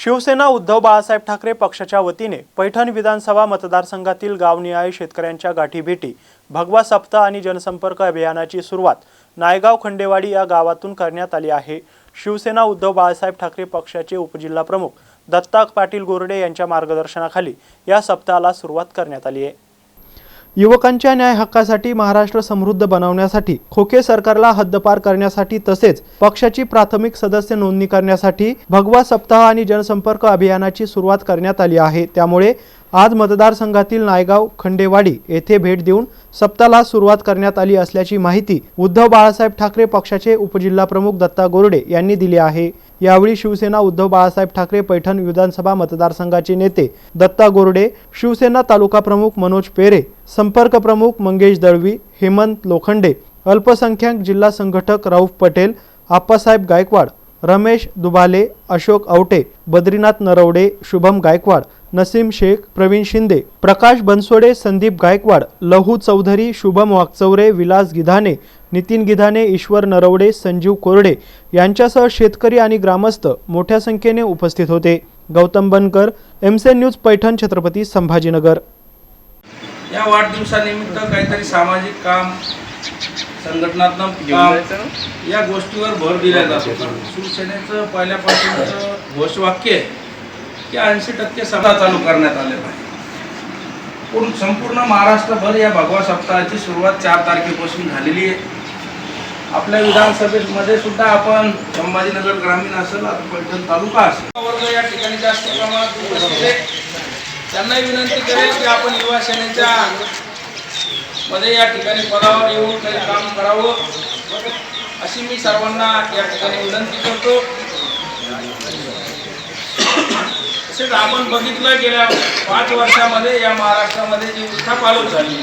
शिवसेना उद्धव बाळासाहेब ठाकरे पक्षाच्या वतीने पैठण विधानसभा मतदारसंघातील गावनिहाय शेतकऱ्यांच्या गाठीभेटी भगवा सप्ताह आणि जनसंपर्क अभियानाची सुरुवात नायगाव खंडेवाडी या गावातून करण्यात आली आहे. शिवसेना उद्धव बाळासाहेब ठाकरे पक्षाचे उपजिल्हा प्रमुख दत्ताक पाटील गोरडे यांच्या मार्गदर्शनाखाली या सप्ताहाला सुरुवात करण्यात आली आहे. युवकांच्या न्याय हक्कासाठी महाराष्ट्र समृद्ध बनवण्यासाठी खोके सरकारला हद्दपार करण्यासाठी तसेच पक्षाची प्राथमिक सदस्य नोंदणी करण्यासाठी भगवा सप्ताह आणि जनसंपर्क अभियानाची सुरुवात करण्यात आली आहे. त्यामुळे आज मतदारसंघातील नायगाव खंडेवाडी येथे भेट देऊन सप्ताला सुरुवात करण्यात आली असल्याची माहिती उद्धव बाळासाहेब ठाकरे पक्षाचे उपजिल्हाप्रमुख दत्ता गोरडे यांनी दिली आहे. यावेळी शिवसेना उद्धव बाळासाहेब ठाकरे पैठण विधानसभा मतदारसंघाचे नेते दत्ता गोरडे शिवसेना तालुका प्रमुख मनोज पेरे संपर्क प्रमुख मंगेश दळवी हेमंत लोखंडे अल्पसंख्याक जिल्हा संघटक राऊफ पटेल आप्पासाहेब गायकवाड रमेश दुबाले अशोक आवटे बद्रीनाथ नरवडे शुभम गायकवाड नसीम शेख प्रवीण शिंदे प्रकाश बनसोडे संदीप गायकवाड लहू चौधरी शुभम वाकचौरे विलास गिधाने नितीन गिधाने ईश्वर नरवडे संजीव कोरडे यांच्यासह शेतकरी आणि ग्रामस्थ मोठ्या संख्येने उपस्थित होते. गौतम बनकर एमसेन न्यूज पैठण छत्रपती संभाजीनगर. या वाढदिवसानिमित्त काहीतरी सामाजिक काम संघटनात्मक काम या गोष्टीवर भर दिला जातो. शिवसेनेचं पहिल्यापासूनचं घोषवाक्य आहे की ऐंशी टक्के सभा चालू करण्यात आलेला आहे पूर्ण संपूर्ण महाराष्ट्रभर या भगवा सप्ताहाची सुरुवात चार तारखेपासून झालेली आहे. आपल्या विधानसभेमध्ये सुद्धा आपण संभाजीनगर ग्रामीण असेल आता पैठण तालुका असेल. वर्ग या ठिकाणी जास्त प्रमाणात त्यांनाही विनंती करेल की आपण युवा सेनेच्या मध्ये या ठिकाणी पदावर येऊन काही काम करावं. अशी मी सर्वांना या ठिकाणी विनंती करतो. तसेच आपण बघितलं गेल्या पाच वर्षामध्ये या महाराष्ट्रामध्ये जी उठापालट झाली.